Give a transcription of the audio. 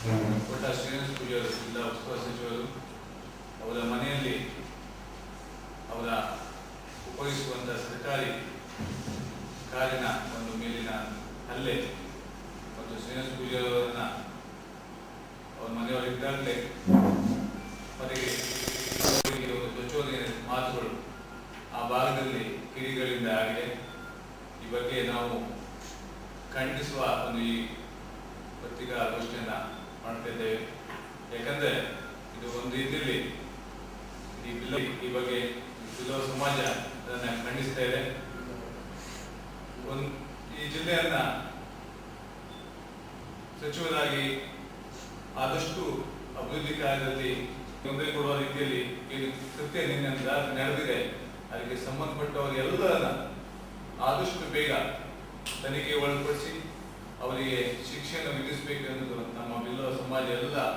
ಪೂಜಾರಿ ಜಿಲ್ಲಾ ಉಸ್ತುವಾರಿ ಸಚಿವರು ಅವರ ಮನೆಯಲ್ಲಿ ಅವರ ಉಪಯೋಗಿಸುವಂತಹ ಸರ್ಕಾರಿ ಕಾರಿನ ಒಂದು ಮೇಲಿನ ಹಲ್ಲೆ ಮತ್ತು ಶ್ರೀನಿವಾಸ ಪೂಜಾರಿ ಅವರನ್ನ ಅವ್ರ ಮನೆಯವರಿದ್ದಾಗಲೇ ಅವರಿಗೆ ಪ್ರಚೋದನೆ ಮಾತುಗಳು ಆ ಭಾಗದಲ್ಲಿ ಕಿಡಿಗಳಿಂದ ಆಗಿದೆ. ಈ ಬಗ್ಗೆ ನಾವು ಖಂಡಿಸುವ ಒಂದು ಈ ಪತ್ರಿಕಾಗೋಷ್ಠಿಯನ್ನು ಇದ್ದೇವೆ ಯಾಕಂದ್ರೆ ಇದು ಒಂದು ರೀತಿಯಲ್ಲಿ ಈ ಬಿಲ್ ಈ ಬಗ್ಗೆ ಬಿಲ್ಲ ಸಮಾಜ ಅದನ್ನ ಖಂಡಿಸ್ತಾ ಇದೆ. ಒಂದು ಈ ಜಿಲ್ಲೆಯನ್ನ ಸಚಿವರಾಗಿ ಆದಷ್ಟು ಅಭಿವೃದ್ಧಿ ಕಾರ್ಯದಲ್ಲಿ ತೊಂದರೆ ಕೊಡುವ ರೀತಿಯಲ್ಲಿ ಏನು ಕೃತ್ಯ ನಿನ್ನೆ ನಡೆದಿದೆ ಅದಕ್ಕೆ ಸಂಬಂಧಪಟ್ಟವರು ಎಲ್ಲರನ್ನ ಆದಷ್ಟು ಬೇಗ ತನಿಖೆ ಒಳಪಡಿಸಿ ಅವರಿಗೆ ಶಿಕ್ಷೆಯನ್ನು ವಿಧಿಸಬೇಕು ಎನ್ನುವುದು ఎదుట